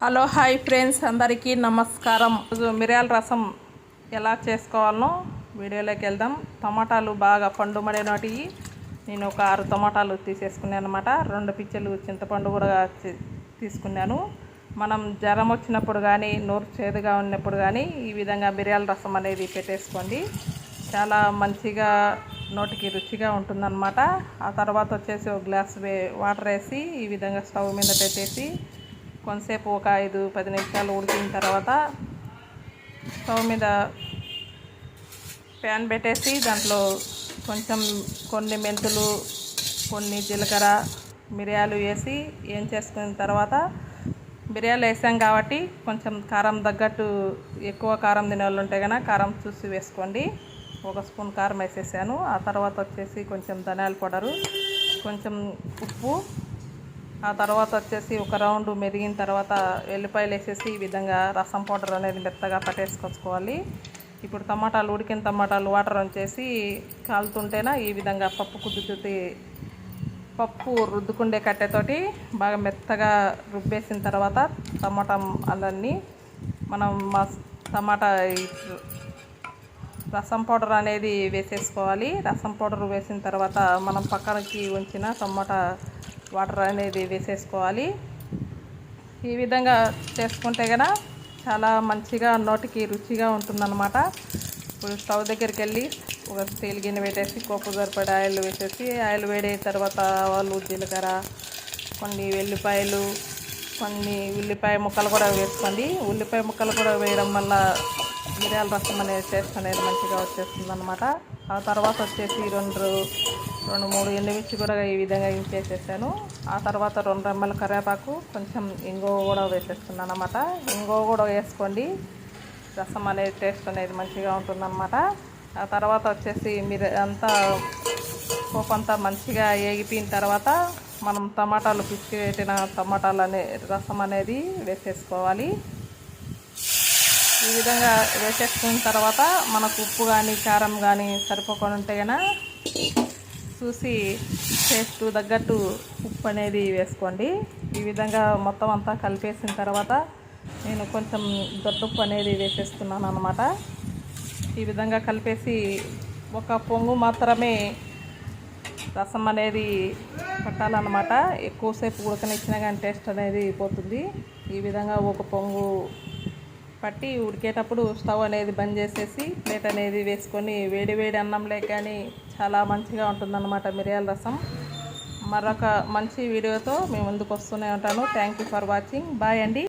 Hello hi friends అందరికీ నమస్కారం. రోజు మిరియాల రసం ఎలా చేసుకోవాలనో వీడియోలోకి వెళ్దాం. టమాటాలు బాగా పండు మడినటి నేను ఒక ఆరు టమాటాలు తీసేసుకున్నాను అనమాట రెండు పిచ్చలు చింతపండు కూడా తీసుకున్నాను. మనం జ్వరం వచ్చినప్పుడు కానీ నోరు చేదుగా ఉన్నప్పుడు కానీ ఈ విధంగా మిరియాల రసం అనేది పెట్టేసుకోండి. చాలా మంచిగా నోటికి రుచిగా ఉంటుందన్నమాట. ఆ తర్వాత వచ్చేసి ఒక గ్లాస్ వే వాటర్ వేసి ఈ విధంగా స్టవ్ మీద పెట్టేసి కొంతసేపు ఒక ఐదు పది నిమిషాలు ఉడికిన తర్వాత స్టవ్ మీద ప్యాన్ పెట్టేసి దాంట్లో కొంచెం కొన్ని మెంతులు కొన్ని జీలకర్ర మిరియాలు వేసి ఏం చేసుకున్న తర్వాత మిరియాలు వేసాం కాబట్టి కొంచెం కారం తగ్గట్టు ఎక్కువ కారం తినే వాళ్ళు ఉంటే కనుక కారం చూసి వేసుకోండి. ఒక స్పూన్ కారం వేసేసాను. ఆ తర్వాత వచ్చేసి కొంచెం ధనియాల పౌడరు కొంచెం ఉప్పు ఆ తర్వాత వచ్చేసి ఒక రౌండ్ మెరిగిన తర్వాత ఎల్లిపాయలు వేసేసి ఈ విధంగా రసం పౌడర్ అనేది మెత్తగా పట్టేసుకొచ్చుకోవాలి. ఇప్పుడు టమాటాలు ఉడికిన టమాటాలు వాటర్ వచ్చేసి కాలుతుంటేనా ఈ విధంగా పప్పు కుద్దుతుంది పప్పు రుద్దుకుండే కట్టెతోటి బాగా మెత్తగా రుబ్బేసిన తర్వాత టమాటా అల్లన్ని మనం మా టమాటా రసం పౌడర్ అనేది వేసేసుకోవాలి. రసం పౌడర్ వేసిన తర్వాత మనం పక్కనకి ఉంచిన టమాటా వాటర్ అనేది వేసేసుకోవాలి. ఈ విధంగా చేసుకుంటే కదా చాలా మంచిగా నోటికి రుచిగా ఉంటుందన్నమాట. ఇప్పుడు స్టవ్ దగ్గరికి వెళ్ళి ఒక స్టీల్ గిన్నె పెట్టేసి కోపు సరిపడే ఆయిల్ వేసేసి ఆయిల్ వేడైన తర్వాత ఆవాలు జీలకర్ర కొన్ని వెల్లిపాయలు కొన్ని ఉల్లిపాయ ముక్కలు కూడా వేసుకోండి. ఉల్లిపాయ ముక్కలు కూడా వేయడం వల్ల మిరియాల రసం అనేది టేస్ట్ అనేది మంచిగా వచ్చేస్తుంది అనమాట ఆ తర్వాత వచ్చేసి రెండు రెండు మూడు ఎండుమిర్చి కూడా ఈ విధంగా ఇంకేసేసాను ఆ తర్వాత రెండు రెమ్మల కరివేపాకు కొంచెం ఇంగో కూడా వేసేస్తున్నాను అనమాట ఇంగో కూడా వేసుకోండి. రసం అనేది టేస్ట్ అనేది మంచిగా ఉంటుందన్నమాట. ఆ తర్వాత వచ్చేసి మీరు అంతా పోపు అంతా మంచిగా ఏగిపోయిన తర్వాత మనం టమాటాలు పిసికి పెట్టిన టమాటాలు అనే రసం అనేది వేసేసుకోవాలి. ఈ విధంగా వేసేసుకున్న తర్వాత మనకు ఉప్పు కానీ కారం కానీ సరిపోకుండా ఉంటే చూసి టేస్ట్ తగ్గట్టు ఉప్పు అనేది వేసుకోండి. ఈ విధంగా మొత్తం అంతా కలిపేసిన తర్వాత నేను కొంచెం దొడ్డుప్పు అనేది వేసేస్తున్నాను అనమాట ఈ విధంగా కలిపేసి ఒక పొంగు మాత్రమే రసం అనేది పట్టాలన్నమాట. ఎక్కువసేపు ఉడకనిచ్చినా కానీ టేస్ట్ అనేది పోతుంది. ఈ విధంగా ఒక పొంగు పట్టి ఉడికేటప్పుడు స్టవ్ అనేది బంద్ చేసేసి ప్లేట్ అనేది వేసుకొని వేడి వేడి అన్నంలే కానీ చాలా మంచిగా ఉంటుందన్నమాట మిరియాల రసం. మరొక మంచి వీడియోతో మేము ముందుకు వస్తూనే ఉంటాను. Thank you for watching bye అండి.